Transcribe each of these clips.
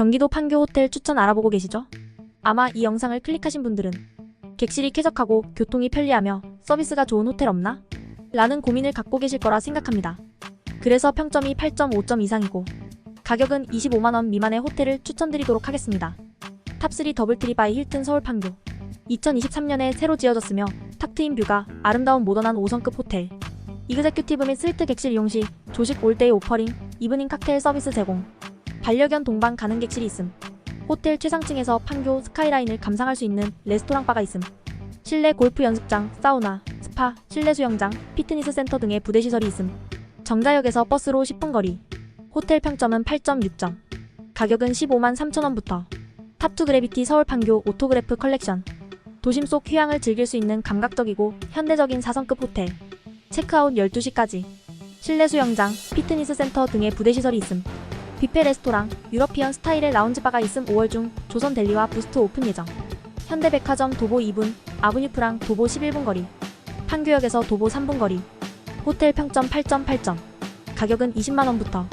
경기도 판교 호텔 추천 알아보고 계시죠? 아마 이 영상을 클릭하신 분들은 객실이 쾌적하고 교통이 편리하며 서비스가 좋은 호텔 없나? 라는 고민을 갖고 계실 거라 생각합니다. 그래서 평점이 8.5점 이상이고 가격은 25만원 미만의 호텔을 추천드리도록 하겠습니다. 탑3 더블트리 바이 힐튼 서울 판교 2023년에 새로 지어졌으며 탁 트인 뷰가 아름다운 모던한 5성급 호텔 이그제큐티브 및 스위트 객실 이용 시 조식 올데이 오퍼링, 이브닝 칵테일 서비스 제공 반려견 동반 가능 객실이 있음. 호텔 최상층에서 판교 스카이라인을 감상할 수 있는 레스토랑 바가 있음. 실내 골프 연습장, 사우나, 스파, 실내 수영장, 피트니스 센터 등의 부대 시설이 있음. 정자역에서 버스로 10분 거리. 호텔 평점은 8.6점 가격은 15만 3천원부터. 탑투 그래비티 서울 판교 오토그래프 컬렉션. 도심 속 휴양을 즐길 수 있는 감각적이고 현대적인 4성급 호텔. 체크아웃 12시까지. 실내 수영장, 피트니스 센터 등의 부대 시설이 있음 뷔페 레스토랑, 유러피언 스타일의 라운지바가 있음 5월 중 조선 델리와 부스트 오픈 예정. 현대백화점 도보 2분, 아브뉴프랑 도보 11분 거리 판교역에서 도보 3분 거리 호텔 평점 8.8점 가격은 20만원부터.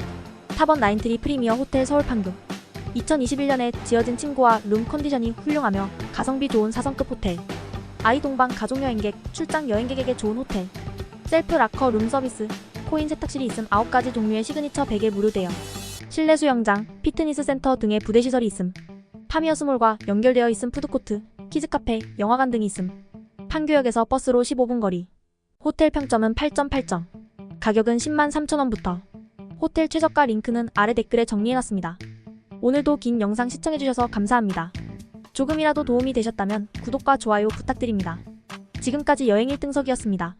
탑원 나인트리 프리미어 호텔 서울 판교. 2021년에 지어진 층고와 룸 컨디션이 훌륭하며 가성비 좋은 4성급 호텔. 아이 동반 가족 여행객, 출장 여행객에게 좋은 호텔. 셀프 락커 룸 서비스 코인 세탁실이 있음 9가지 종류의 시그니처 베개 무료되어 실내 수영장, 피트니스 센터 등의 부대 시설이 있음 파미어스몰과 연결되어 있음 푸드코트, 키즈카페, 영화관 등이 있음 판교역에서 버스로 15분 거리 호텔 평점은 8.8점 가격은 10만 3천원부터 호텔 최저가 링크는 아래 댓글에 정리해놨습니다. 오늘도 긴 영상 시청해주셔서 감사합니다. 조금이라도 도움이 되셨다면 구독과 좋아요 부탁드립니다. 지금까지 여행 1등석이었습니다.